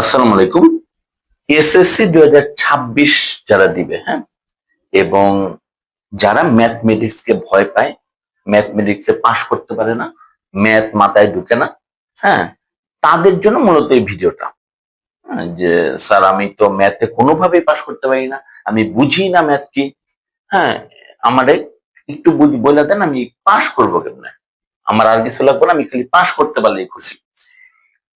আসসালামু আলাইকুম। এসএসসি দুই হাজার ছাব্বিশ যারা দিবে হ্যাঁ এবং যারা ম্যাথমেটিক্স কে ভয় পায় ম্যাথমেটিক্স পাশ করতে পারে না ম্যাথ মাথায় ঢুকে না হ্যাঁ তাদের জন্য মূলত এই ভিডিওটা। হ্যাঁ, যে স্যার আমি তো ম্যাথে কোনোভাবেই পাশ করতে পারি না আমি বুঝি না ম্যাথ কি। হ্যাঁ আমারে একটু বুঝ বলে দেন আমি পাশ করব কেমনে? আমার আর কিছু লাগবে না আমি খালি পাশ করতে পারলেই খুশি।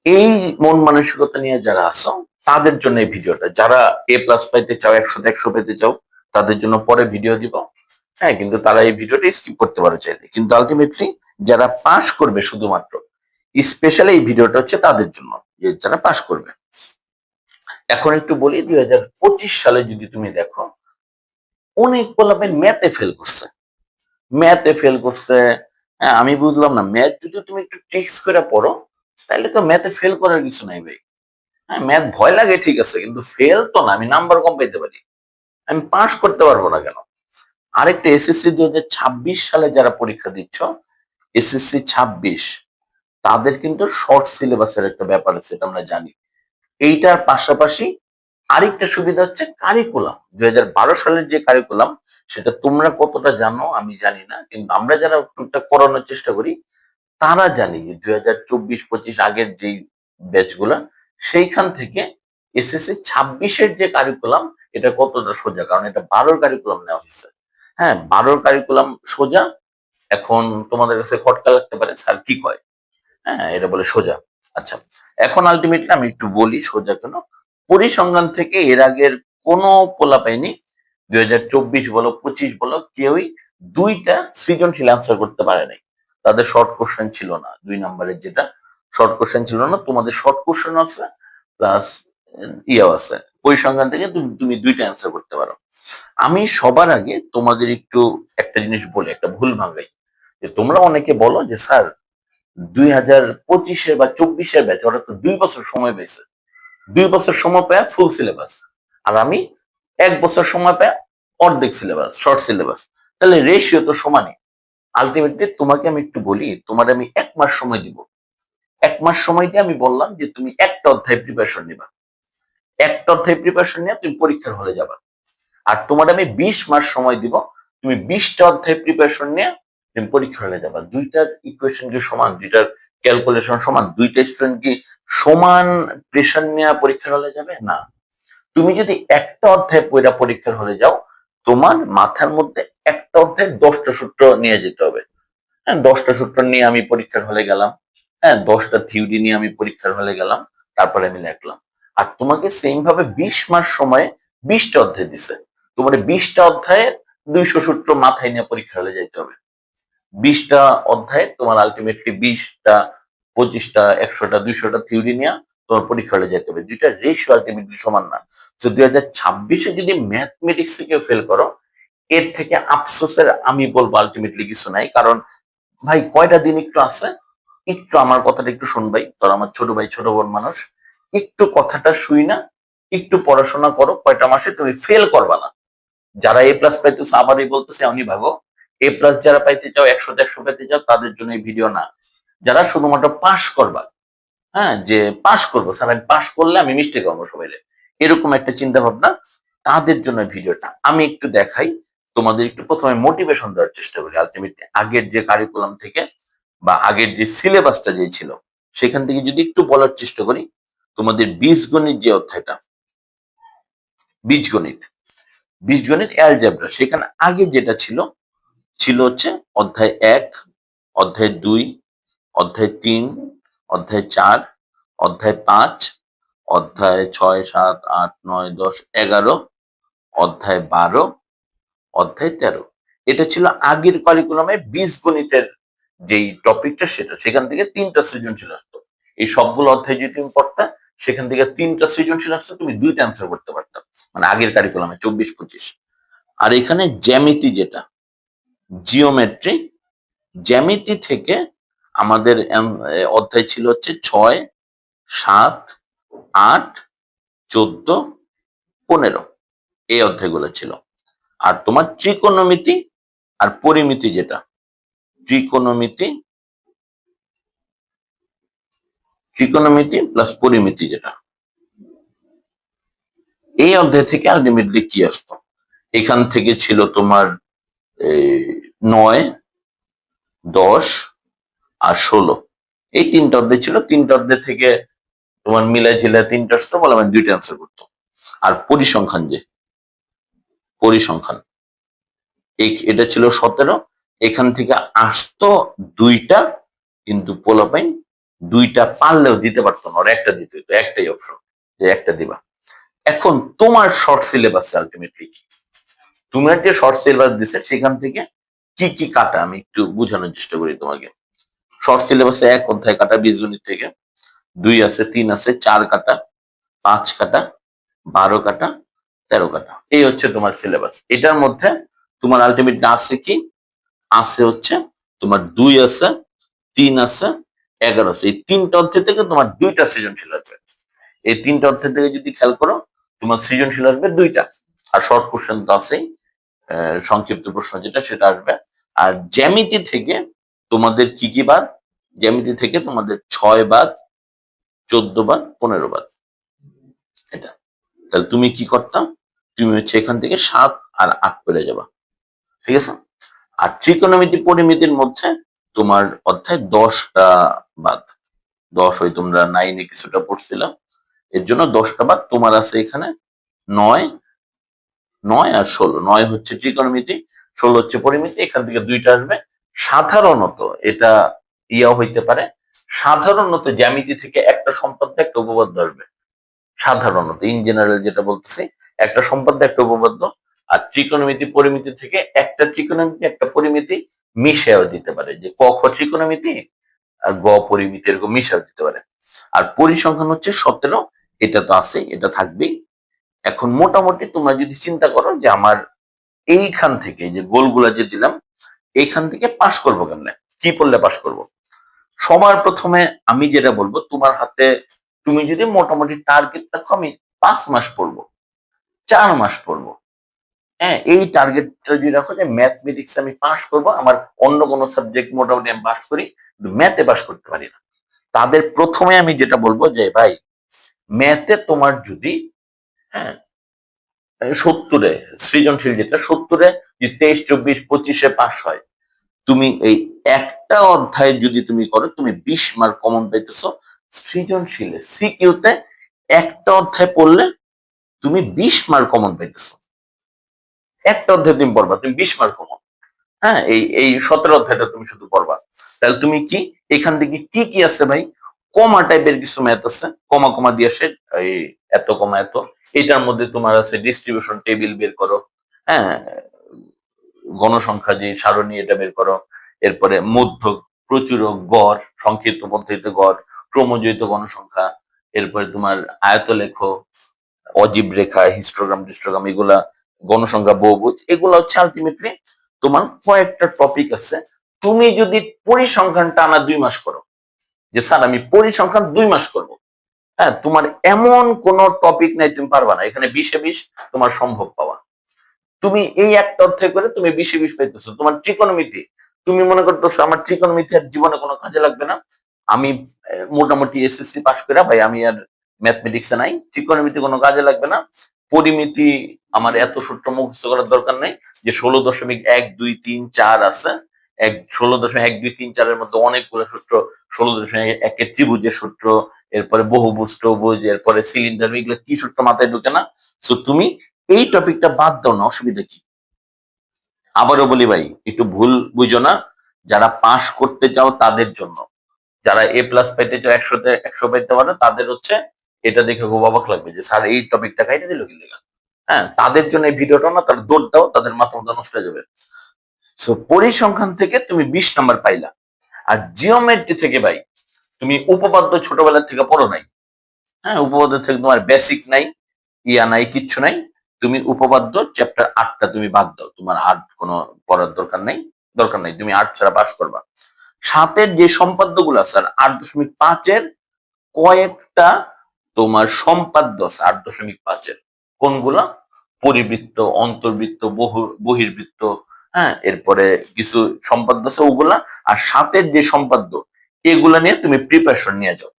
এই মন মানসিকতা নিয়ে যারা আসো তাদের জন্য এই ভিডিওটা। যারা এ প্লাস পাইতে চাও একশো একশো পেতে চাও, তাদের জন্য পরে ভিডিও দিব। হ্যাঁ কিন্তু তারা এই ভিডিওটা স্কিপ করতে পারো চাইলে। কিন্তু আলটিমেটলি যারা পাস করবে শুধুমাত্র স্পেশালি এই ভিডিওটা হচ্ছে তাদের জন্য, যে যারা পাস করবে। এখন একটু বলি, দুই হাজার পঁচিশ সালে যদি তুমি দেখো, অনেক পোলাপেন ম্যাথে ফেল করছে। ম্যাথে ফেল করছে হ্যাঁ আমি বুঝলাম না। ম্যাথ যদি তুমি একটু টেক্স করে পড়ো তাহলে তো ম্যাথে ফেল করার কিছু নাই ভাই। হ্যাঁ ম্যাথ ভয় লাগে ঠিক আছে, কিন্তু ফেল তো না, আমি নাম্বার কম পেতে পারি। আমি পাস করতে পারব না কেন? আরেকটা এসএসসি দুই হাজার ছাব্বিশ সালে যারা পরীক্ষা দিচ্ছ এসএসসি ছাব্বিশ, তাদের কিন্তু শর্ট সিলেবাসের একটা ব্যাপার আছে, এটা আমরা জানি। এইটার পাশাপাশি আরেকটা সুবিধা হচ্ছে কারিকুলাম দুই হাজার বারো সালের যে কারিকুলাম সেটা তোমরা কতটা জানো আমি জানি না, কিন্তু আমরা যারা টুকটাক করানোর চেষ্টা করি তারা জানি যে দুই হাজার চব্বিশ, পঁচিশ আগের যেই ব্যাচগুলা সেইখান থেকে এসএসসি ছাব্বিশের যে কারিকুলাম এটা কতটা সোজা? কারণ এটা বারোর কারিকুলাম নেওয়া হয়েছে। হ্যাঁ বারোর কারিকুলাম সোজা। এখন তোমাদের কাছে খটকা লাগতে পারে, স্যার কি কয়? হ্যাঁ এটা বলে সোজা। আচ্ছা এখন আলটিমেটলি আমি একটু বলি সোজা কেন পরিসংখ্যান থেকে এর আগের কোনো পোলা পাইনি দুই হাজার চব্বিশ বলো, পঁচিশ বলো, কেউই দুইটা সৃজনশীল আনসার করতে পারে নাই। তাদের শর্ট কোশ্চেন ছিল না। দুই নম্বরের যেটা শর্ট কোশ্চেন ছিল না, তোমাদের শর্ট কোশ্চেন আছে প্লাস ইয়েও আছে। পরিসংখ্যান থেকে তুমি দুইটা অ্যান্সার করতে পারো। আমি সবার আগে তোমাদের একটু একটা জিনিস বলি, একটা ভুল ভাঙাই। যে তোমরা অনেকে বলো যে, স্যার, দুই হাজার পঁচিশের বা চব্বিশের ব্যাচ ওরা তো দুই বছর সময় পেয়েছে দুই বছর সময় পায় ফুল সিলেবাস আর আমি এক বছর সময় পায় অর্ধেক সিলেবাস শর্ট সিলেবাস তাহলে রেশিও তো সমানই। আলটিমেটলি তোমাকে আমি একটু বলি, তোমার আমি এক মাস সময় দিব। এক মাস সময় দিয়ে আমি বললাম যে, তুমি একটা অধ্যায় প্রিপারেশন নিবা। একটা অধ্যায় প্রিপারেশন নিয়ে তুমি পরীক্ষার হলে যাবা। আর তোমার আমি বিশ মাস সময় দিব, তুমি বিশটা অধ্যায় প্রিপারেশন নিয়ে তুমি পরীক্ষা হলে যাবা। দুইটার ইকুয়েশন কি সমান? দুইটার ক্যালকুলেশন সমান? দুইটা স্টুডেন্ট কি সমান প্রেশার নিয়ে পরীক্ষার হলে যাবে? না। তুমি যদি একটা অধ্যায় পড়া পরীক্ষার হলে যাও, তোমার মাথার মধ্যে একটা অধ্যায় দশটা সূত্র নিয়ে যেতে হবে। হ্যাঁ দশটা সূত্র নিয়ে আমি পরীক্ষার হলে গেলাম। হ্যাঁ দশটা থিওরি নিয়ে আমি পরীক্ষার হলে গেলাম। তারপরে আমি লিখলাম। আর তোমাকে সেম ভাবে বিশ মাস সময়ে বিশটা অধ্যায় দিছে। তোমার বিশটা অধ্যায়ে দুইশো সূত্র মাথায় নিয়ে পরীক্ষা হলে যাইতে হবে। বিশটা অধ্যায়ে তোমার আলটিমেটলি বিশটা, পঁচিশটা, একশোটা, দুইশোটা থিওরি নিয়ে তোমার পরীক্ষা হলে যেতে হবে। দুইটা রেশিও আলটিমেটলি সমান না। তো দুই হাজার ছাব্বিশে যদি ম্যাথমেটিক্স থেকে ফেল করো এর থেকে আফসোসের আমি বলব আলটিমেটলি কিছু নাই। কারণ ভাই, কয়টা দিন একটু আছে? একটু আমার কথাটা একটু শুনবাই। তোর আমার ছোট ভাই, ছোট বোন মানুষ। একটু কথাটা শুই না, একটু পড়াশোনা করো, কয়টা মাসে তুমি ফেল করবা না। যারা এ প্লাস পাইতেছে, আবারই বলতেছে আমি ভাবো। এ প্লাস যারা পাইতে চাও, একশো একশো পাইতে চাও, তাদের জন্য এই ভিডিও না। যারা শুধুমাত্র পাশ করবা হ্যাঁ যে পাশ করব আমি পাশ করলে আমি মিষ্টি করব সবাই এরকম একটা চিন্তা ভাবনা তাদের জন্য ভিডিওটা আমি একটু দেখাই। তোমাদের একটু প্রথমে মোটিভেশন দেওয়ার চেষ্টা করি আলটিমেটলি আগের যে কারিকুলাম থেকে বা আগের যে সিলেবাসটা যে ছিল, সেখান থেকে যদি একটু বলার চেষ্টা করি, তোমাদের বীজগণিত যে অধ্যায়টা, বীজগণিত বীজগণিত অ্যালজেব্রা সেখানে আগে যেটা ছিল ছিল হচ্ছে অধ্যায় এক, অধ্যায় দুই, অধ্যায় তিন, অধ্যায় চার, অধ্যায় পাঁচ, অধ্যায় ছয়, সাত, আট, নয়, দশ, এগারো, অধ্যায় বারো অধ্যায় তেরো। এটা ছিল আগের কারিকুলামে বীজগণিতের যেই টপিকটা সেটা। সেখান থেকে তিনটা সৃজনশীল আসতো। এই সবগুলো অধ্যায় যদি তুমি পড়তা, সেখান থেকে তিনটা সৃজনশীল আসতো, তুমি দুইটা অ্যান্সার করতে পারতাম মানে আগের কারিকুলামে চব্বিশ, পঁচিশ। আর এখানে জ্যামিতি যেটা জিওমেট্রি জ্যামিতি থেকে আমাদের অধ্যায় ছিল হচ্ছে ছয়, সাত, আট, চোদ্দ, পনেরো। এই অধ্যায়গুলো ছিল। আর তোমার ত্রিকোণমিতি আর পরিমিতি যেটা? ত্রিকোণমিতি ত্রিকোণমিতি প্লাস পরিমিতি যেটা। এই অধ্যায় থেকে আলটিমেটলি কি আসতো? এখান থেকে ছিল তোমার নয়, দশ আর ষোলো। এই তিনটা অধ্যায় ছিল। তিনটা অধ্যায় থেকে তোমার মিলাই ঝিলা তিনটা আসতো বলে আমি দুইটা অ্যান্সার করতো। আর পরিসংখ্যান যে পরিসংখ্যান। এটা ছিল সতেরো, এখান থেকে আসতো দুইটা, কিন্তু পোলাপাইন দুইটা পারলেও দিতে পারতো না একটা দিতে একটাই অপশন যে একটা দিবা। এখন তোমার শর্ট সিলেবাস আলটিমেটলি কি? তোমার যে শর্ট সিলেবাস দিছে, সেখান থেকে কি কি কাটা? আমি একটু বোঝানোর চেষ্টা করি তোমাকে। শর্ট সিলেবাসে এক অধ্যায় কাটা, বিশ বীজগণিত থেকে। দুই আছে, তিন আছে, চার কাটা, পাঁচ কাটা, বারো কাটা তেরো কাটা। এই হচ্ছে তোমার সিলেবাস এটার মধ্যে তোমার আলটিমেটলি আছে কি আছে হচ্ছে তোমার দুই আছে, তিন আছে, এগারো আছে। এই তিনটা অধ্যায় থেকে তোমার দুইটা সৃজনশীল আসবে। এই তিনটা অধ্যায় থেকে যদি খেয়াল করো, তোমার সৃজনশীল আসবে দুইটা। আর শর্ট কোশ্চেন তো আছেই সংক্ষিপ্ত প্রশ্ন যেটা, সেটা আসবে। আর জ্যামিতি থেকে তোমাদের কি কি বাদ? জ্যামিতি থেকে তোমাদের ছয় বাদ, চোদ্দ বাদ, পনেরো বাদ। এটা। তাহলে তুমি কি করতাম তুমি হচ্ছে এখান থেকে সাত আর আট পেরে যাবা। ঠিক আছে? আর ত্রিকোণমিতি পরিমিতির মধ্যে তোমার অধ্যায় দশটা বাদ। দশ ওই তোমরা নাইনে কিছুটা পড়ছিলাম এর জন্য দশটা বাদ। তোমার আছে এখানে নয় নয় আর ষোলো। নয় হচ্ছে ত্রিকোণমিতি ষোলো হচ্ছে পরিমিতি। এখান থেকে দুইটা আসবে। সাধারণত এটা ইয়া হইতে পারে। সাধারণত জ্যামিতি থেকে একটা সম্পাদ্য একটা উপপাদ্য আসবে। সাধারণত ইন জেনারেল যেটা বলতেছি, একটা সম্পাদ্য একটা উপপাদ্য আর ত্রিকোণমিতি পরিমিতি থেকে একটা ত্রিকোণমিতি, একটা পরিমিতি মিশেও দিতে পারে। যে ক খ ত্রিকোণমিতি আর গ পরিমিতি এরকম মিশেও দিতে পারে। আর পরিসংখ্যান হচ্ছে সতেরো, এটা তো আছে, এটা থাকবেই। এখন মোটামুটি তোমরা যদি চিন্তা করো যে আমার এইখান থেকে যে গোলগুলা যে দিলাম, এইখান থেকে পাশ করব কেমনে? কি পড়লে পাশ করব? সবার প্রথমে আমি যেটা বলব, তোমার হাতে তুমি যদি মোটামুটি টার্গেটটা আমি পাঁচ মাস পড়ব, চার মাস পড়ব। হ্যাঁ এই টার্গেটটা যদি রাখো যে ম্যাথমেটিক্স আমি পাশ করব, আমার অন্য কোনো সাবজেক্ট মোটামুটি আমি পাশ করি ম্যাথে পাশ করতে পারি না। তাদের প্রথমে আমি যেটা বলব যে, ভাই ম্যাথে তোমার যদি হ্যাঁ সত্তরে, সৃজনশীল যেটা, সত্তরে যদি তেইশ, চব্বিশ, পঁচিশে পাস হয়, তুমি এই একটা অধ্যায় যদি তুমি করো, তুমি বিশ মার্ক কমন পাইতেছো সৃজনশীলে সিকিউতে একটা অধ্যায় পড়লে তুমি বিশ মার্ক কমন পাইতেছো। একটা অধ্যায় তুমি পড়বা, তুমি বিশ মার্ক কমন হ্যাঁ এই এই সতেরো অধ্যায়টা তুমি শুধু পড়বা। তাহলে তুমি কি, এখান থেকে কি কি আছে ভাই? কমা টাইপের কিছু ম্যাথ আছে। কমা কমা দিয়ে আসে এই এত কমা এত। এটার মধ্যে তোমার আছে ডিস্ট্রিবিউশন টেবিল বের করো। হ্যাঁ গণসংখ্যা যে সারণী এটা বের করো। এরপরে মধ্য প্রচুর গড়, সংক্ষিপ্ত পদ্ধতিতে গড়। ক্রমজয়িত গণসংখ্যা, এরপরে তোমার আয়ত লেখো অজীব রেখা হিস্টোগ্রাম ডিস্টোগ্রাম এগুলা গণসংখ্যা, বহুভুজ, এগুলো হচ্ছে আলটিমেটলি তোমার কয়েকটা টপিক আছে। তুমি যদি পরিসংখ্যান টানা দুই মাস করো, যে স্যার আমি পরিসংখ্যান দুই মাস করব হ্যাঁ তোমার এমন কোন টপিক নাই, তুমি পারবা না। এখানে বিশে বিশ তোমার সম্ভব পাওয়া। তুমি এই একটা অর্থে করে তুমি বিশে বিশ পাইতেছো। তোমার ত্রিকোণমিতি তুমি মনে করতেছো আমার ত্রিকোণমিতি জীবনে কোনো কাজে লাগবে না। আমি মোটামুটি এসএসসি পাস করে, ভাই, আমি আর ম্যাথমেটিক্সে নাই। ত্রিকোণমিতি কোনো কাজে লাগবে না। পরিমিতি আমার এত সূত্র মুখস্থ করার দরকার নেই যে ষোলো দশমিক এক দুই তিন চার আছে। এক, ষোলো দশমিক এক দুই তিন চারের মধ্যে অনেকগুলো সূত্র, ষোলো দশমিক একের ত্রিভুজের সূত্র, এরপরে বহুভুজ টবুজ এরপরে সিলিন্ডার এগুলো কি সূত্র মাথায় ঢুকে না? তো তুমি এই টপিকটা বাদ দাও না, অসুবিধা কি? আবারও বলি ভাই, একটু ভুল বুঝো না। যারা পাশ করতে চাও তাদের জন্য। যারা এ প্লাস পাইতে চাও একশোতে একশো পাইতে পারে, তাদের হচ্ছে এটা দেখে খুব অবাক লাগবে যে, স্যার, এই টপিকটা খাইতে দিল কি হ্যাঁ তাদের জন্য এই ভিডিওটা না, তার দৌড় দাও, তাদের মাথা নষ্ট হয়ে যাবে। সো পরিসংখ্যান থেকে তুমি বিশ নাম্বার পাইলা। আর জিওমেট্রি থেকে ভাই, তুমি উপপাদ্য ছোটবেলা থেকে পড়ো নাই। হ্যাঁ উপপাদ্য থেকে তোমার বেসিক নাই, ইয়া নাই, কিচ্ছু নাই। তুমি উপপাদ্য চ্যাপ্টার আটটা তুমি বাদ দাও। তোমার আট কোনো পড়ার দরকার নেই, দরকার নাই। তুমি আট ছাড়া পাস করবা। সাতের যে সম্পাদ্যগুলো আছে আট দশমিক পাঁচের কয়েকটা তোমার সম্পাদ্য আছে, আট দশমিক পাঁচের। কোনগুলা? পরিবৃত্ত, অন্তর্বৃত্ত, বহু, বহির্বৃত্ত হ্যাঁ এরপরে কিছু সম্পাদ্য আছে ওগুলা। আর সাতের যে সম্পাদ্য, এগুলা নিয়ে তুমি প্রিপারেশন নিয়ে যাও।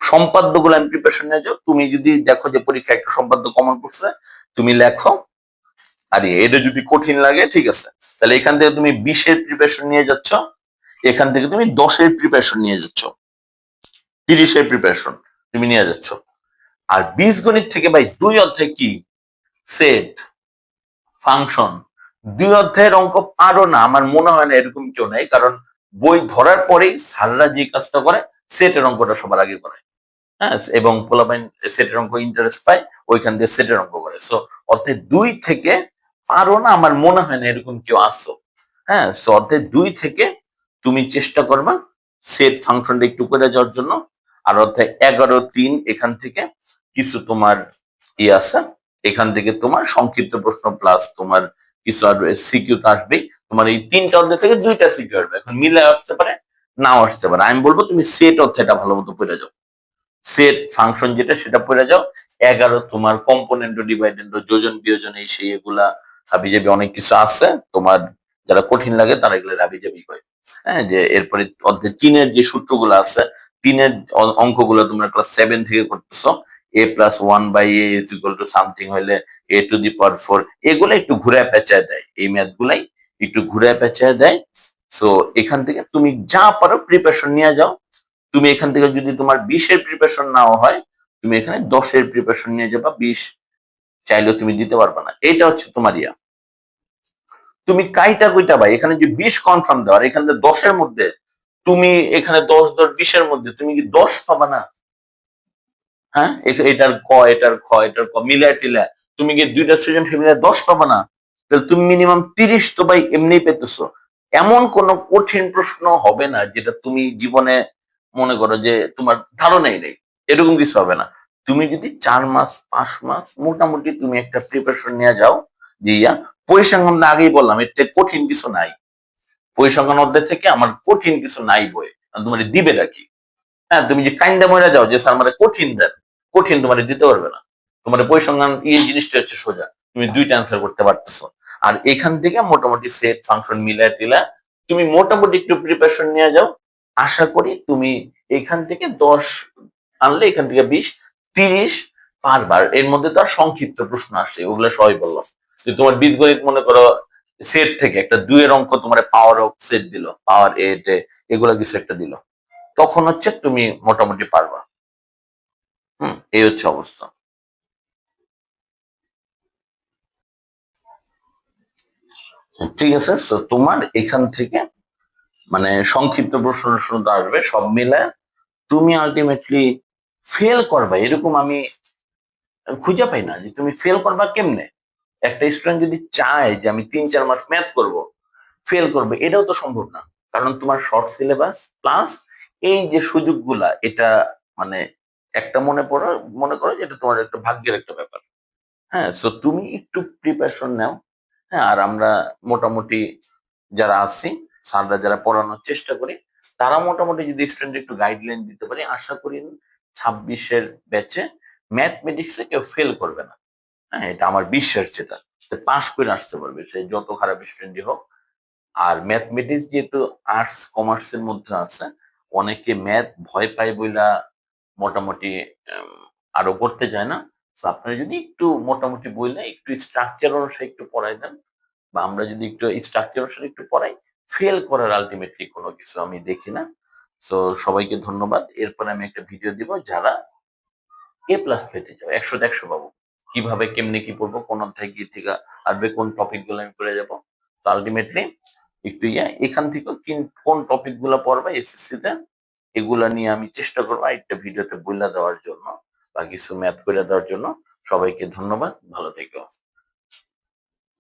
সম্পাদ্যগুলো আমি প্রিপারেশন নিয়ে যাও। তুমি যদি দেখো যে পরীক্ষা একটা সম্পাদ্য কমন করছে, তুমি লেখো, আর এটা যদি কঠিন লাগে, ঠিক আছে। তাহলে এখান থেকে তুমি বিশের প্রিপারেশন নিয়ে যাচ্ছ। এখান থেকে তুমি দশের প্রিপারেশন নিয়ে যাচ্ছ। তিরিশের প্রিপারেশন তুমি নিয়ে যাচ্ছ। আর বীজ গণিত থেকে ভাই দুই অধ্যায় কি? সেট ফাংশন দুই অধ্যায়ের অঙ্ক পারো না, আমার মনে হয় না এরকম কেউ নেই, কারণ বই ধরার পরেই স্যাররা যে কাজটা করে সেটের অঙ্কটা সবার আগে করে। হ্যাঁ এবং পোলাপাইন সেটের অঙ্ক ইন্টারেস্ট পায়, ওইখান দিয়ে সেটের অঙ্ক করে। সো অর্থাৎ দুই থেকে পারো না, আমার মনে হয় না এরকম কেউ আসো হ্যাঁ সো অর্থাৎ দুই থেকে তুমি চেষ্টা করবা সেট ফাংশনটা একটু করে যাওয়ার জন্য। আর অর্থাৎ এগারো, তিন, এখান থেকে কিছু তোমার ই আছে। এখান থেকে তোমার সংক্ষিপ্ত প্রশ্ন প্লাস তোমার কিছু আর সিকিউ তো আসবেই। তোমার এই তিনটা অধ্যায় থেকে দুইটা সিকিউ আসবে। এখন মিলে আসতে পারে, নাও আসতে পারে। আমি বলব তুমি সেট অধ্যায়টা ভালো মতো পড়ে যাও। সেট ফাংশন যেটা, সেটা পড়ে যাও। এগারো, তোমার কম্পোনেন্ট ডিভাইডেন্ট যোজন, বিয়োজন, এই সেই এগুলা হাবি যাবি অনেক কিছু আছে। তোমার যারা কঠিন লাগে, তারা এগুলো হাবি যাবি কয় হ্যাঁ যে এরপরে অধ্যায় তিনের যে সূত্রগুলো আছে, তিনের অঙ্কগুলো তোমরা ক্লাস সেভেন থেকে করতেছো। A plus one by A is equal to something হলে A to the power four এগুলো একটু ঘুরে পেঁচায় দেয়, এই ম্যাথ গুলাই একটু ঘুরে পেঁচায় দেয়। সো এখান থেকে তুমি যা পারো প্রিপারেশন নিয়ে যাও। তুমি এখান থেকে যদি তোমার বিশের প্রিপারেশন নাও হয়, তুমি এখানে দশের প্রিপারেশন নিয়ে যাবা, বিশ। চাইলেও তুমি দিতে পারবে না। এটা হচ্ছে তোমার ইয়া। তুমি কাইটা কইটা ভাই? এখানে যে বিশ কনফার্ম দেওয়ার, এখানে দশের মধ্যে, তুমি এখানে দশ দশ, বিশের মধ্যে, তুমি কি দশ পাবা না? হ্যাঁ? এটার ক, এটার খ, এটার ক মিলা টিলা তুমি কি দুইটা সৃজনশীল মিলে দশ পাবা না? তাহলে তুমি মিনিমাম তিরিশ তো ভাই এমনি পেতেছো। এমন কোন কঠিন প্রশ্ন হবে না যেটা তুমি জীবনে মনে করো যে তোমার ধারণাই নেই। এরকম কিছু হবে না। তুমি যদি চার মাস, পাঁচ মাস, মোটামুটি তুমি একটা প্রিপারেশন নিয়ে যাও যে ইয়া পরিসংখ্যান আগেই বললাম, এর থেকে কঠিন কিছু নাই। পরিসংখ্যান অধ্যায় থেকে আমার কঠিন কিছু নাই বই তোমার দিবে নাকি? হ্যাঁ তুমি যে কাইন্দা মরে যাও, যে স্যার কঠিন দেন, কঠিন তোমার দিতে পারবে না। তোমার পরিসংখ্যান, এই জিনিসটা হচ্ছে সোজা। তুমি দুইটা অ্যান্সার করতে পারতেছো। আর এখান থেকে মোটামুটি সেট ফাংশন মিলা টিলা তুমি মোটামুটি একটু প্রিপারেশন নিয়ে যাও। আশা করি তুমি এখান থেকে দশ আনলে এখান থেকে বিশ, তিরিশ পারবার। এর মধ্যে তো আর সংক্ষিপ্ত প্রশ্ন আসে ওগুলো সবাই বললাম। যে তোমার বীজগণিত মনে করো সেট থেকে একটা দুইয়ের অঙ্ক তোমার পাওয়ার অফ সেট দিল পাওয়ার এট এগুলো কিছু একটা দিল। তখন হচ্ছে তুমি মোটামুটি পারবা। হুম, এই হচ্ছে অবস্থা। ঠিক আছে তোমার এখান থেকে মানে সংক্ষিপ্ত প্রশ্ন টশ্ন তো আসবে, সব মিলে তুমি আলটিমেটলি ফেল করবা। এরকম আমি খুঁজে পাই না যে তুমি ফেল করবা কেমনে? একটা স্টুডেন্ট যদি চায় যে আমি তিন চার মাস ম্যাথ করব ফেল করবে, এটাও তো সম্ভব না। কারণ তোমার শর্ট সিলেবাস প্লাস এই যে সুযোগগুলা, এটা মানে একটা মনে পড়ো, মনে করো যে এটা তোমার একটা ভাগ্যের একটা ব্যাপার। হ্যাঁ সো তুমি একটু প্রিপারেশন নাও। হ্যাঁ আর আমরা মোটামুটি যারা আছি, স্যাররা যারা পড়ানোর চেষ্টা করি, তারা মোটামুটি যদি স্টুডেন্ট একটু গাইডলাইন দিতে পারি, আশা করি ছাব্বিশের ব্যাচে ম্যাথমেটিক্সে কেউ ফেল করবে না। হ্যাঁ এটা আমার বিশ্বাস যেটা। পাশ করে আসতে পারবে, সে যত খারাপ স্টুডেন্টই হোক। আর ম্যাথমেটিক্স যেহেতু আর্টস কমার্সের মধ্যে আছে, অনেকে ম্যাথ ভয় পায় বইলা মোটামুটি আরও করতে চায় না। আপনারা যদি একটু মোটামুটি বইলে একটু স্ট্রাকচার অনুসারে একটু পড়াই দেন, বা আমরা যদি একটু স্ট্রাকচার অনুসারে একটু পড়াই ফেল করার আলটিমেটলি কোনো কিছু আমি দেখি না। তো সবাইকে ধন্যবাদ। এরপরে আমি একটা ভিডিও দিব, যারা এ প্লাস পেতে চাও, একশো একশো পাবো। কীভাবে, কেমনে কি পড়ব, কোন অধ্যায় কি থেকে আসবে, কোন টপিকগুলো আমি পড়ে যাব। তো আলটিমেটলি একটু ইয়া, এখান থেকে কিন- কোন টপিকগুলো পড়বে এসএসসি তে, এগুলা নিয়ে আমি চেষ্টা করব একটা ভিডিওতে বইলা দেওয়ার জন্য বা কিছু ম্যাথ করে দেওয়ার জন্য। সবাইকে ধন্যবাদ, ভালো থেকো।